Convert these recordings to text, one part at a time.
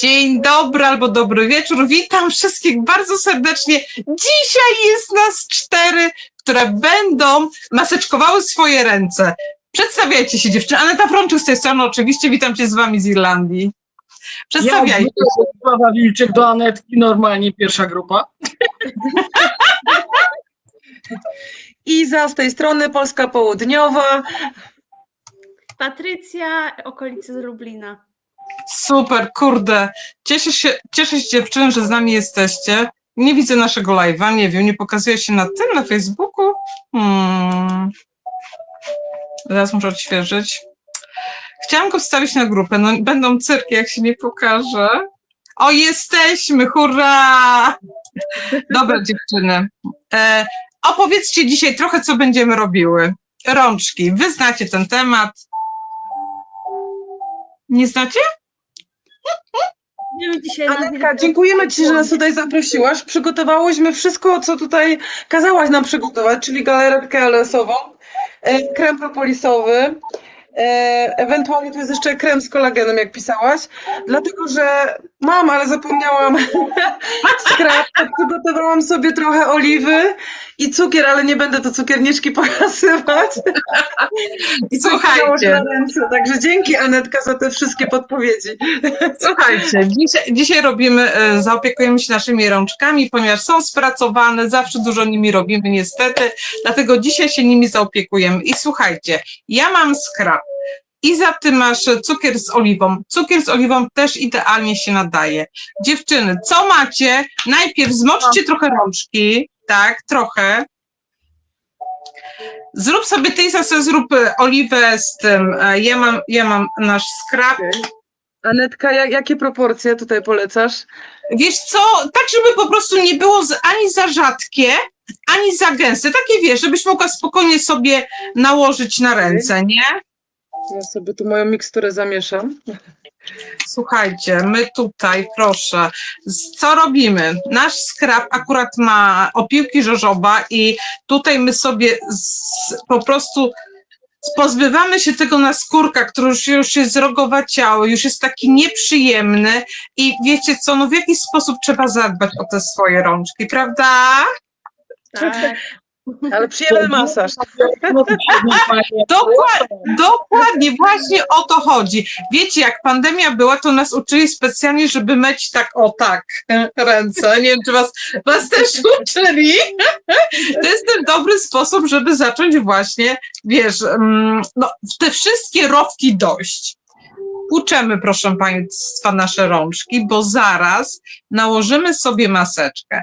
Dzień dobry albo dobry wieczór. Witam wszystkich bardzo serdecznie. Dzisiaj jest nas cztery, które będą maseczkowały swoje ręce. Przedstawiajcie się dziewczyny. Aneta Frączyk z tej strony oczywiście. Witam cię z wami z Irlandii. Przedstawiajcie. Ja, Sława Wilczyk do Anetki, normalnie pierwsza grupa. Iza z tej strony, Polska Południowa. Patrycja, okolice z Lublina. Super, kurde. Cieszę się, cieszę się dziewczyny, że z nami jesteście. Nie widzę naszego live'a, nie wiem, nie pokazuje się na tym, na Facebooku. Hmm. Zaraz muszę odświeżyć. Chciałam go wstawić na grupę, no będą cyrki, jak się nie pokaże. O, jesteśmy, hurra! Dobra, dziewczyny. E, opowiedzcie dzisiaj trochę, co będziemy robiły. Rączki, wy znacie ten temat. Nie znacie? Będziemy dzisiaj Anetka, dziękujemy Ci, że nas tutaj zaprosiłaś. Przygotowałyśmy wszystko, co tutaj kazałaś nam przygotować, czyli galaretkę LS-ową, e, krem propolisowy, ewentualnie tu jest jeszcze krem z kolagenem, jak pisałaś, dlatego że mam, ale zapomniałam skrap, to przygotowałam sobie trochę oliwy i cukier, ale nie będę to cukierniczki pokazywać. I to Słuchajcie. na ręce. Także dzięki Anetka za te wszystkie podpowiedzi. Słuchajcie, dzisiaj, dzisiaj robimy, e, zaopiekujemy się naszymi rączkami, ponieważ są spracowane, zawsze dużo nimi robimy niestety, dlatego dzisiaj się nimi zaopiekujemy. I słuchajcie, ja mam skrap. I za ty masz cukier z oliwą. Cukier z oliwą też idealnie się nadaje. Dziewczyny, co macie? Najpierw zmoczcie trochę rączki, tak, trochę. Zrób sobie ty, Isa, zrób e, oliwę z tym. e, Ja mam, ja mam nasz skrap. Anetka, jak, jakie proporcje tutaj polecasz? Wiesz co, tak żeby po prostu nie było z, ani za rzadkie, ani za gęste. Takie wiesz, żebyś mogła spokojnie sobie nałożyć na ręce, nie? Ja sobie tu moją miksturę zamieszam. Słuchajcie, my tutaj, proszę, z- co robimy? Nasz skrap akurat ma opiłki żożoba i tutaj my sobie z, po prostu pozbywamy się tego naskórka, który już, już jest zrogowaciały, już jest taki nieprzyjemny i wiecie co, no w jaki sposób trzeba zadbać o te swoje rączki, prawda? Tak. Ale przyjemny masaż. Dokładnie, dokładnie, właśnie o to chodzi. Wiecie, jak pandemia była, to nas uczyli specjalnie, żeby myć tak, o tak, ręce. Nie wiem, czy was, was też uczyli. To jest ten dobry sposób, żeby zacząć właśnie, wiesz, mm, no, w te wszystkie rowki dojść. Uczemy, proszę Państwa, nasze rączki, bo zaraz nałożymy sobie maseczkę.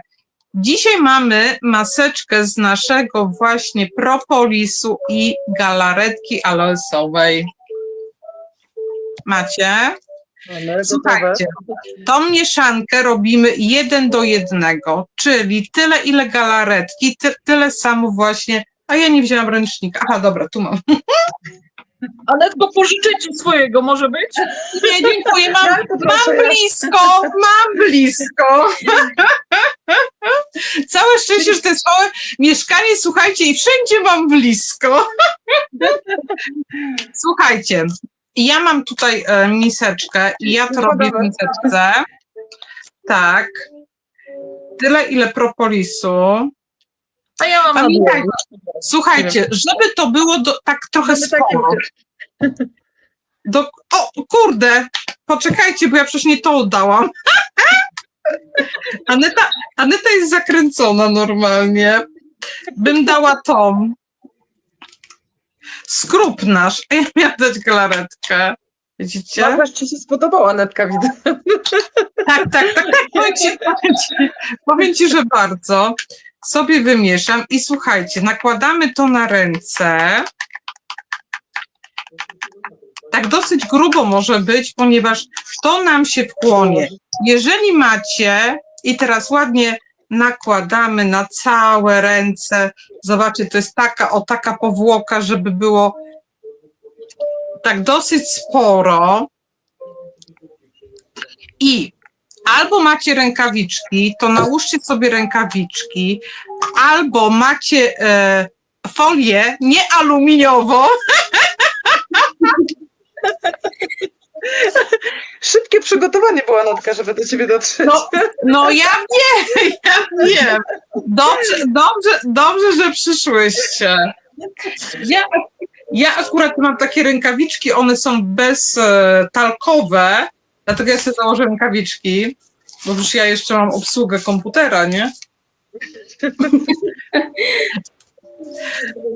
Dzisiaj mamy maseczkę z naszego właśnie propolisu i galaretki aloesowej. Macie? Słuchajcie, tą mieszankę robimy jeden do jednego, czyli tyle ile galaretki, ty, tyle samo właśnie. A ja nie wzięłam ręcznika. Aha, dobra, tu mam. Anetko, pożyczę ci swojego, może być? Nie, dziękuję, mam, Ja mam ja- blisko, mam blisko. Całe szczęście, że to jest małe mieszkanie, słuchajcie, i wszędzie mam blisko. Słuchajcie, ja mam tutaj e, miseczkę i ja to robię w miseczce. Tak. Tyle, ile propolisu. A ja mam Pamiętaj, słuchajcie, żeby to było do, tak trochę takie sporo. Do, o, kurde, poczekajcie, bo ja przecież nie to oddałam. Aneta, Aneta jest zakręcona normalnie. Bym dała tą. Skrup nasz, a ja miałam dać galaretkę. Widzicie? Masaż Ci się spodobała, Anetka, widzę. Tak, tak, tak, tak. Powiem ci, powiem, ci, powiem ci, że bardzo. Sobie wymieszam i słuchajcie, nakładamy to na ręce. Tak dosyć grubo może być, ponieważ to nam się wchłonie. Jeżeli macie, i teraz ładnie nakładamy na całe ręce, zobaczcie, to jest taka, o taka powłoka, żeby było tak dosyć sporo. I albo macie rękawiczki, to nałóżcie sobie rękawiczki, albo macie e, folię niealuminiową, Szybkie ciężkie przygotowanie było, Natka, żeby do ciebie dotrzeć. No, no ja wiem, ja wiem. Dobrze, dobrze, dobrze, że przyszłyście. Ja, ja akurat mam takie rękawiczki, one są beztalkowe, dlatego ja sobie założę rękawiczki, bo już ja jeszcze mam obsługę komputera, nie?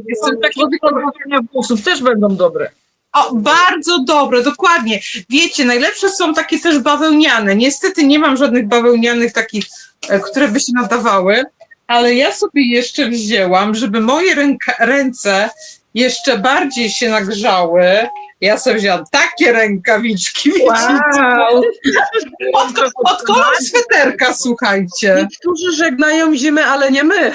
Jestem takie wykonania włosów też będą dobre. O, bardzo dobre, dokładnie. Wiecie, najlepsze są takie też bawełniane. Niestety nie mam żadnych bawełnianych takich, e, które by się nadawały, ale ja sobie jeszcze wzięłam, żeby moje ręka, ręce jeszcze bardziej się nagrzały. Ja sobie wzięłam takie rękawiczki, wiecie, od, ko- od kolor sweterka, słuchajcie. Niektórzy żegnają zimę, ale nie my.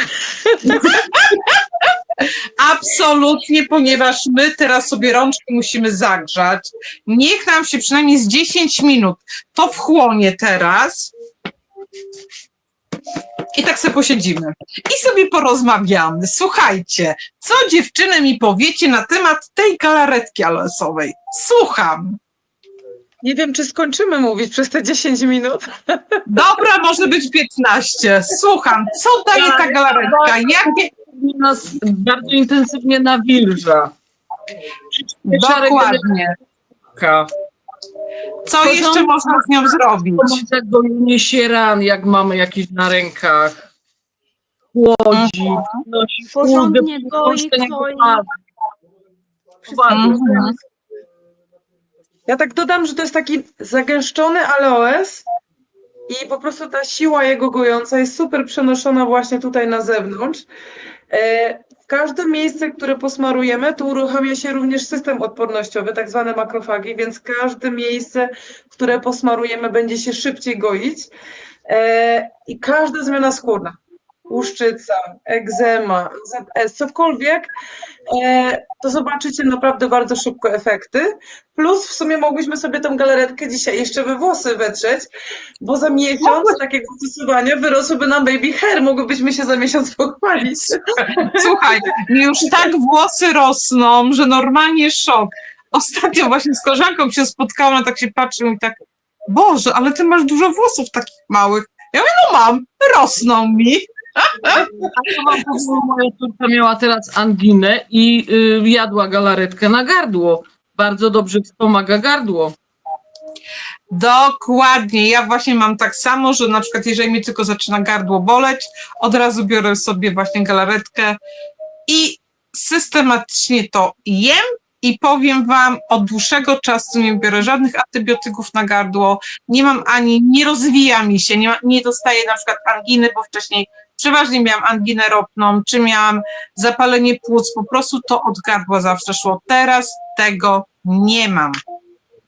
Absolutnie, ponieważ my teraz sobie rączki musimy zagrzać. Niech nam się przynajmniej z 10 minut to wchłonie teraz. I tak sobie posiedzimy. I sobie porozmawiamy. Słuchajcie, co dziewczyny mi powiecie na temat tej galaretki aloesowej? Słucham. Nie wiem, czy skończymy mówić przez te 10 minut. Dobra, może być 15. Słucham, co daje ta galaretka? Jakie... Nas bardzo intensywnie nawilża. Dokładnie. Co jeszcze można z nią zrobić? Gojenie się ran, jak mamy jakieś na rękach. Chłodzi, nosi Porządnie ulgę, goi, puszczenie. Mhm. Ja tak dodam, że to jest taki zagęszczony aloes i po prostu ta siła jego gojąca jest super przenoszona właśnie tutaj na zewnątrz. E, każde miejsce, które posmarujemy, to uruchamia się również system odpornościowy, tak zwane makrofagi, więc każde miejsce, które posmarujemy, będzie się szybciej goić. E, I każda zmiana skórna, łuszczyca, egzema, ZS, cokolwiek, e, to zobaczycie naprawdę bardzo szybko efekty. Plus w sumie mogłyśmy sobie tą galaretkę dzisiaj jeszcze we włosy wetrzeć, bo za miesiąc takiego stosowania wyrosłyby nam baby hair, mogłybyśmy się za miesiąc pochwalić. Słuchaj, mi już tak włosy rosną, że normalnie szok. Ostatnio właśnie z koleżanką się spotkałam, ona tak się patrzy i tak, Boże, ale ty masz dużo włosów takich małych. Ja mówię, no mam, rosną mi. A to wam powiem, moja córka miała teraz anginę i y, jadła galaretkę na gardło. Bardzo dobrze wspomaga gardło. Dokładnie. Ja właśnie mam tak samo, że na przykład jeżeli mi tylko zaczyna gardło boleć, od razu biorę sobie właśnie galaretkę i systematycznie to jem i powiem wam, od dłuższego czasu nie biorę żadnych antybiotyków na gardło, nie mam ani, nie rozwija mi się, nie, ma, nie dostaję na przykład anginy, bo wcześniej przeważnie miałam anginę ropną, czy miałam zapalenie płuc, po prostu to od gardła zawsze szło. Teraz tego nie mam.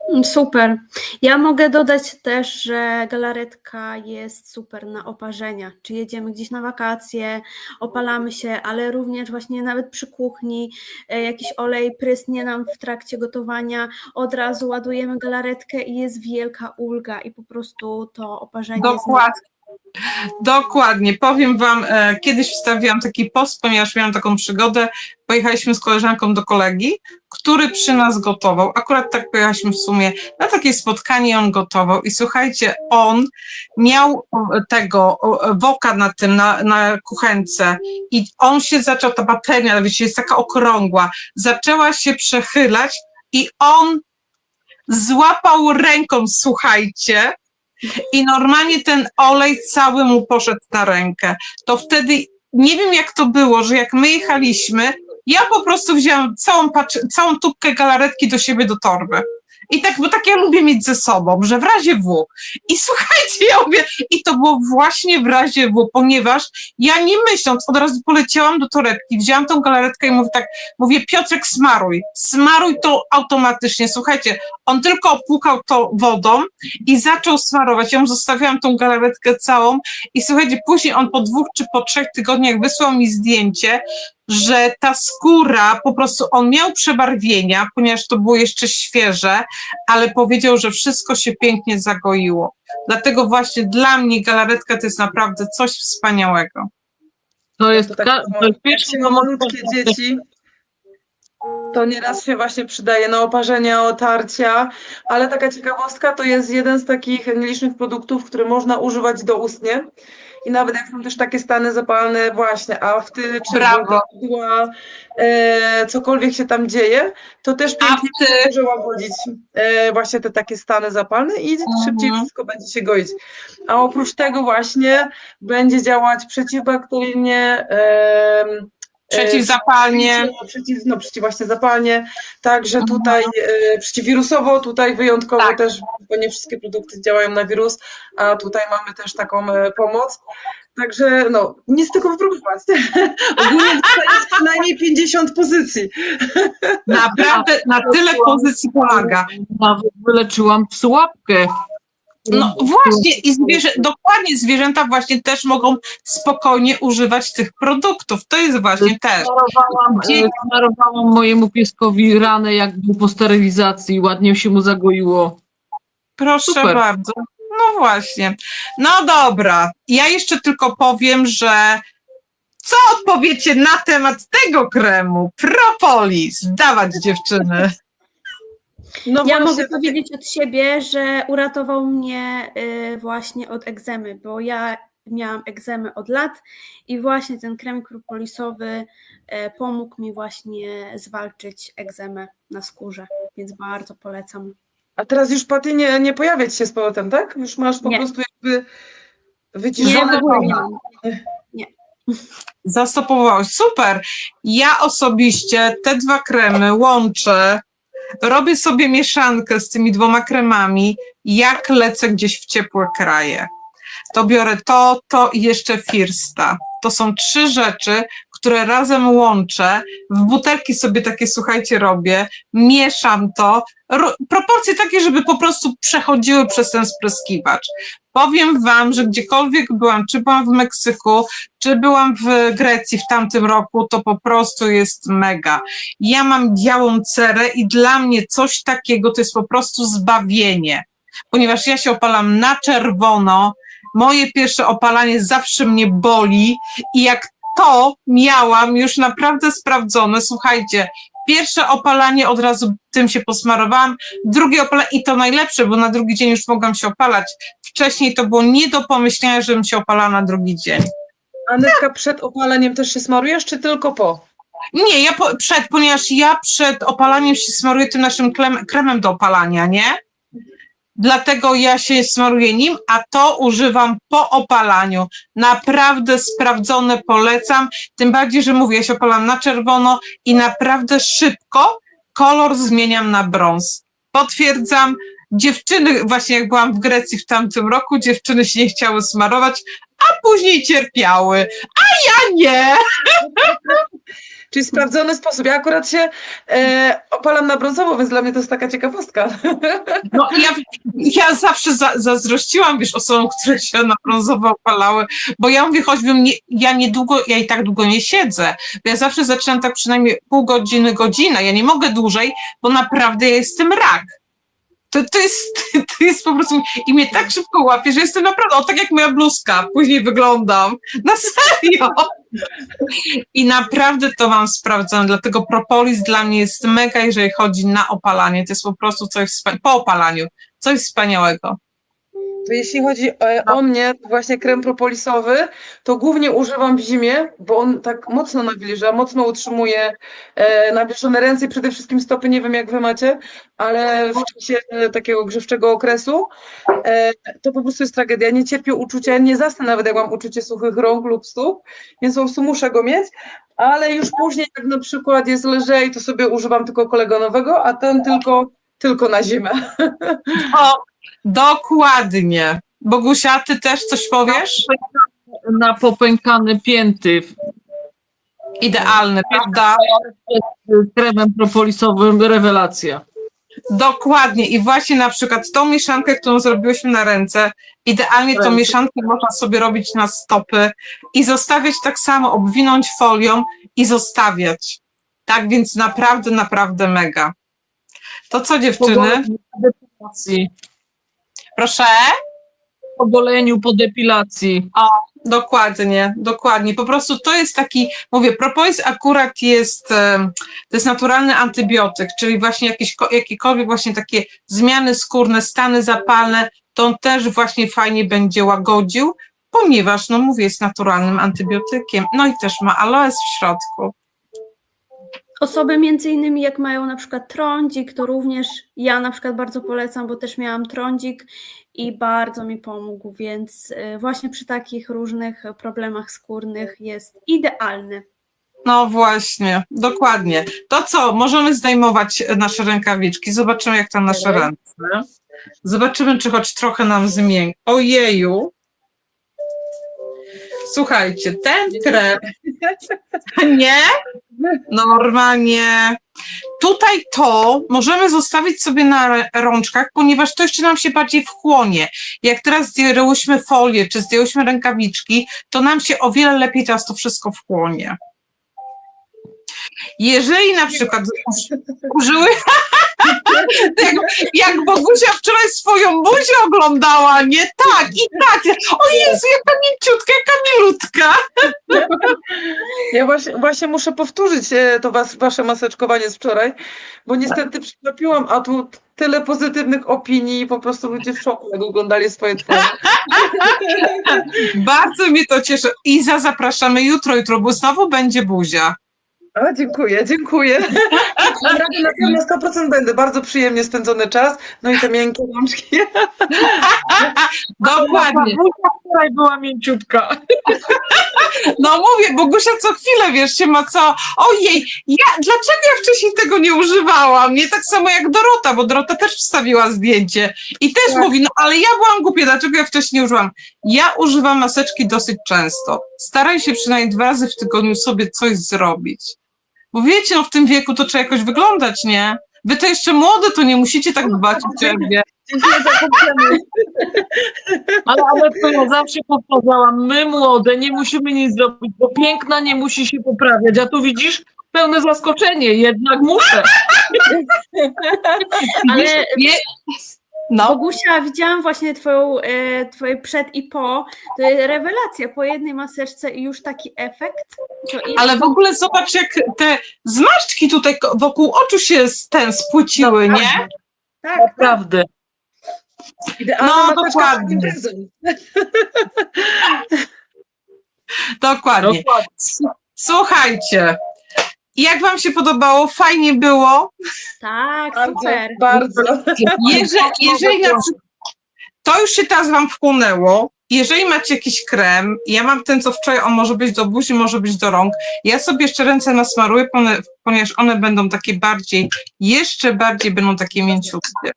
Mm, Super. Ja mogę dodać też, że galaretka jest super na oparzenia. Czy jedziemy gdzieś na wakacje, opalamy się, ale również właśnie nawet przy kuchni e, jakiś olej prysnie nam w trakcie gotowania, od razu ładujemy galaretkę i jest wielka ulga i po prostu to oparzenie Dokładnie. Dokładnie. Powiem Wam, e, kiedyś wstawiłam taki post, ponieważ miałam taką przygodę. Pojechaliśmy z koleżanką do kolegi, który przy nas gotował. Akurat tak pojechaliśmy w sumie na takie spotkanie, on gotował. I słuchajcie, on miał e, tego e, woka na tym, na, na kuchence i on się zaczął, ta bateria, wiecie, jest taka okrągła, zaczęła się przechylać i on złapał ręką, słuchajcie, i normalnie ten olej cały mu poszedł na rękę. To wtedy nie wiem jak to było, że jak my jechaliśmy, ja po prostu wzięłam całą, całą tubkę galaretki do siebie do torby. I tak, bo tak ja lubię mieć ze sobą, że w razie W. I słuchajcie, ja mówię, i to było właśnie w razie W, ponieważ ja nie myśląc, od razu poleciałam do torebki, wzięłam tą galaretkę i mówię tak, mówię, Piotrek, smaruj, smaruj to automatycznie. Słuchajcie, on tylko opłukał to wodą i zaczął smarować. Ja mu zostawiałam tą galaretkę całą i słuchajcie, później on po dwóch czy po trzech tygodniach wysłał mi zdjęcie, że ta skóra, po prostu on miał przebarwienia, ponieważ to było jeszcze świeże, ale powiedział, że wszystko się pięknie zagoiło. Dlatego właśnie dla mnie galaretka to jest naprawdę coś wspaniałego. To jest, To tak to jest ma malutkie dzieci, To nieraz się właśnie przydaje na oparzenia, otarcia, ale taka ciekawostka to jest jeden z takich nielicznych produktów, który można używać doustnie. I nawet jak są też takie stany zapalne właśnie, a w ty czy była, e, cokolwiek się tam dzieje, to też pięknie może łagodzić e, właśnie te takie stany zapalne i szybciej Mhm. wszystko będzie się goić. A oprócz tego właśnie będzie działać przeciwbakteryjnie, em, Przeciwzapalnie. no, przeciw, no, przeciw właśnie zapalnie, także tutaj e, przeciwwirusowo, tutaj wyjątkowo Tak. też, bo nie wszystkie produkty działają na wirus, a tutaj mamy też taką e, pomoc. Także no, nic tylko wypróbować. Ogólnie tutaj jest przynajmniej 50 pozycji. Naprawdę na tyle pozycji pomaga. Nawet wyleczyłam słabkę. No właśnie, i zwierzę, dokładnie zwierzęta właśnie też mogą spokojnie używać tych produktów. To jest właśnie też. Smarowałam, e, mojemu pieskowi ranę, jak był po sterylizacji, ładnie się mu zagoiło. Proszę Super. bardzo. No właśnie. No dobra. Ja jeszcze tylko powiem, że co odpowiecie na temat tego kremu? Propolis. Dawać dziewczyny. No Ja właśnie, mogę powiedzieć od siebie, że uratował mnie y, właśnie od egzemy, bo ja miałam egzemę od lat i właśnie ten krem kropolisowy y, pomógł mi właśnie zwalczyć egzemę na skórze, więc bardzo polecam. A teraz już Paty nie, nie pojawiać się z powrotem, tak? Już masz po Nie. prostu jakby Nie, wyciszone. ogóle nie. Zastopowałaś. Super. Ja osobiście te dwa kremy łączę. Robię sobie mieszankę z tymi dwoma kremami, jak lecę gdzieś w ciepłe kraje. To biorę to, to i jeszcze Firsta. To są trzy rzeczy, które razem łączę. W butelki sobie takie, słuchajcie, robię. Mieszam to. Ro- proporcje takie, żeby po prostu przechodziły przez ten spryskiwacz. Powiem wam, że gdziekolwiek byłam, czy byłam w Meksyku, czy byłam w Grecji w tamtym roku, to po prostu jest mega. Ja mam białą cerę i dla mnie coś takiego to jest po prostu zbawienie, ponieważ ja się opalam na czerwono, moje pierwsze opalanie zawsze mnie boli i jak to miałam już naprawdę sprawdzone, słuchajcie, pierwsze opalanie od razu tym się posmarowałam, drugie opalanie i to najlepsze, bo na drugi dzień już mogłam się opalać. Wcześniej to było nie do pomyślenia, żebym się opalała na drugi dzień. Anetka, przed opaleniem też się smarujesz, czy tylko po? Nie, ja po, przed, ponieważ ja przed opalaniem się smaruję tym naszym klem, kremem do opalania, nie? Dlatego ja się smaruję nim, a to używam po opalaniu. Naprawdę sprawdzone, polecam. Tym bardziej, że mówię, ja się opalam na czerwono i naprawdę szybko kolor zmieniam na brąz. Potwierdzam. Dziewczyny, właśnie jak byłam w Grecji w tamtym roku, dziewczyny się nie chciały smarować, a później cierpiały. A ja nie! Czyli sprawdzony sposób. Ja akurat się e, opalam na brązowo, więc dla mnie to jest taka ciekawostka. No, ja, ja zawsze za, zazdrościłam, wiesz, osobom, które się na brązowo opalały, bo ja mówię, choćbym nie, ja niedługo, ja i tak długo nie siedzę, bo ja zawsze zaczynam tak przynajmniej pół godziny, godzina, ja nie mogę dłużej, bo naprawdę ja jestem rak. To, to, jest, to jest po prostu, i mnie tak szybko łapie, że jestem naprawdę, o tak jak moja bluzka, później wyglądam, na serio. I naprawdę to mam sprawdzone, dlatego propolis dla mnie jest mega, jeżeli chodzi na opalanie. To jest po prostu coś po opalaniu, coś wspaniałego. To jeśli chodzi e, o mnie, właśnie krem propolisowy, to głównie używam w zimie, bo on tak mocno nawilża, mocno utrzymuje e, nawilżone ręce i przede wszystkim stopy. Nie wiem, jak wy macie, ale w czasie e, takiego grzewczego okresu e, to po prostu jest tragedia. Nie cierpię uczucia, nie zasnę nawet, jak mam uczucie suchych rąk lub stóp, więc po prostu muszę go mieć. Ale już później, jak na przykład jest lżej, to sobie używam tylko kolegonowego, a ten tylko, tylko na zimę. O, dokładnie. Bogusia, ty też coś powiesz? Na popękane pięty Idealny, prawda? kremem propolisowym rewelacja. Dokładnie. I właśnie na przykład tą mieszankę, którą zrobiłyśmy na ręce, idealnie tą mieszankę można sobie robić na stopy i zostawiać tak samo, obwinąć folią i zostawiać. Tak więc naprawdę, naprawdę mega. To co dziewczyny? Proszę. po goleniu, po depilacji. Dokładnie, dokładnie. Po prostu to jest taki, mówię, propolis akurat jest, to jest naturalny antybiotyk, czyli właśnie jakieś, ko- jakiekolwiek właśnie takie zmiany skórne, stany zapalne, to on też właśnie fajnie będzie łagodził, ponieważ, no mówię, jest naturalnym antybiotykiem. No i też ma aloes w środku. Osoby między innymi jak mają na przykład trądzik, to również ja na przykład bardzo polecam, bo też miałam trądzik i bardzo mi pomógł, więc y, właśnie przy takich różnych problemach skórnych jest idealny. No właśnie, dokładnie. To co, możemy zdejmować nasze rękawiczki, zobaczymy jak tam nasze ręce. Zobaczymy, czy choć trochę nam zmieni. Ojeju. Słuchajcie, ten krem, nie? Normalnie. Tutaj to możemy zostawić sobie na rączkach, ponieważ to jeszcze nam się bardziej wchłonie. Jak teraz zdjęłyśmy folię, czy zdjęłyśmy rękawiczki, to nam się o wiele lepiej teraz to wszystko wchłonie. Jeżeli na przykład uż- użyły, jak, jak Bogusia wczoraj swoją buzię oglądała, nie tak i tak. O Jezu, jaka mięciutka, jaka milutka. Ja właśnie, właśnie muszę powtórzyć e, to was, wasze maseczkowanie z wczoraj, bo niestety przegapiłam, a tu tyle pozytywnych opinii i po prostu ludzie w szoku, jak oglądali swoje twarze. Bardzo mnie to cieszy. Iza, zapraszamy jutro, jutro, bo znowu będzie buzia. A, dziękuję, dziękuję. Naprawdę na pewno 100% będę. Bardzo przyjemnie spędzony czas. No i te miękkie rączki. Dokładnie. Buzia wczoraj była mięciutka. No mówię, Bogusia co chwilę, wiesz, się ma co, ojej, ja, dlaczego ja wcześniej tego nie używałam? Nie tak samo jak Dorota, bo Dorota też wstawiła zdjęcie i też Tak. mówi, no ale ja byłam głupia, dlaczego ja wcześniej nie używam? Ja używam maseczki dosyć często. Staraj się przynajmniej dwa razy w tygodniu sobie coś zrobić. Bo wiecie, no w tym wieku to trzeba jakoś wyglądać, nie? Wy to jeszcze młode, to nie musicie tak dbać o siebie. Dziękuję za komplement. Ale, ale to ja zawsze powtarzałam, my młode nie musimy nic zrobić, bo piękna nie musi się poprawiać. A tu widzisz, pełne zaskoczenie, jednak muszę. Ale no, Bogusia, widziałam właśnie twoją, e, twoje przed i po, to jest rewelacja, po jednej maseczce i już taki efekt. Ale w ogóle zobacz, jak te zmarszczki tutaj wokół oczu się ten spłyciły, nie? Tak, tak. Naprawdę. Idealna No, dokładnie. Dokładnie. Dokładnie. S- Słuchajcie, jak wam się podobało? Fajnie było. Tak, super. bardzo. Jeżeli, jeżeli na przykład, to już się teraz wam wchłonęło. Jeżeli macie jakiś krem, ja mam ten, co wczoraj, on może być do buzi, może być do rąk. Ja sobie jeszcze ręce nasmaruję, ponieważ one będą takie bardziej, jeszcze bardziej będą takie mięciutkie.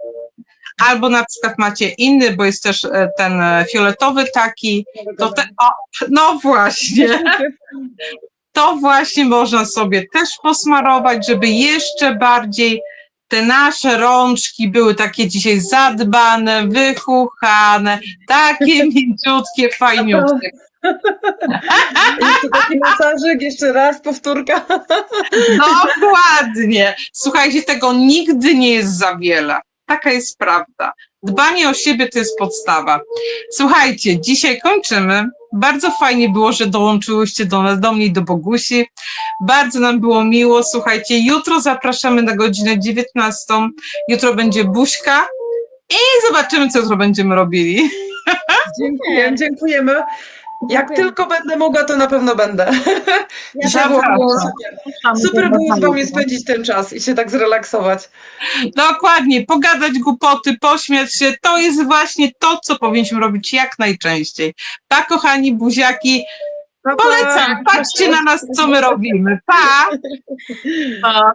Albo na przykład macie inny, bo jest też e, ten e, fioletowy taki, to te, o, no właśnie. to właśnie można sobie też posmarować, żeby jeszcze bardziej te nasze rączki były takie dzisiaj zadbane, wychuchane, takie mięciutkie, fajniutkie. Jeszcze taki masażyk, jeszcze raz powtórka. Dokładnie. Słuchajcie, tego nigdy nie jest za wiele. Taka jest prawda. Dbanie o siebie to jest podstawa. Słuchajcie, dzisiaj kończymy. Bardzo fajnie było, że dołączyłyście do nas, do mnie i do Bogusi. Bardzo nam było miło. Słuchajcie, jutro zapraszamy na godzinę 19. Jutro będzie buźka i zobaczymy, co jutro będziemy robili. Dziękuję, dziękujemy. Jak Dziękuję. tylko będę mogła, to na pewno będę. Ja Dzisiaj było super. Super było z wami spędzić ten czas i się tak zrelaksować. Dokładnie, pogadać głupoty, pośmiać się, to jest właśnie to, co powinniśmy robić jak najczęściej. Pa, kochani buziaki, Pa, pa. polecam, patrzcie na nas, co my robimy. Pa! Pa.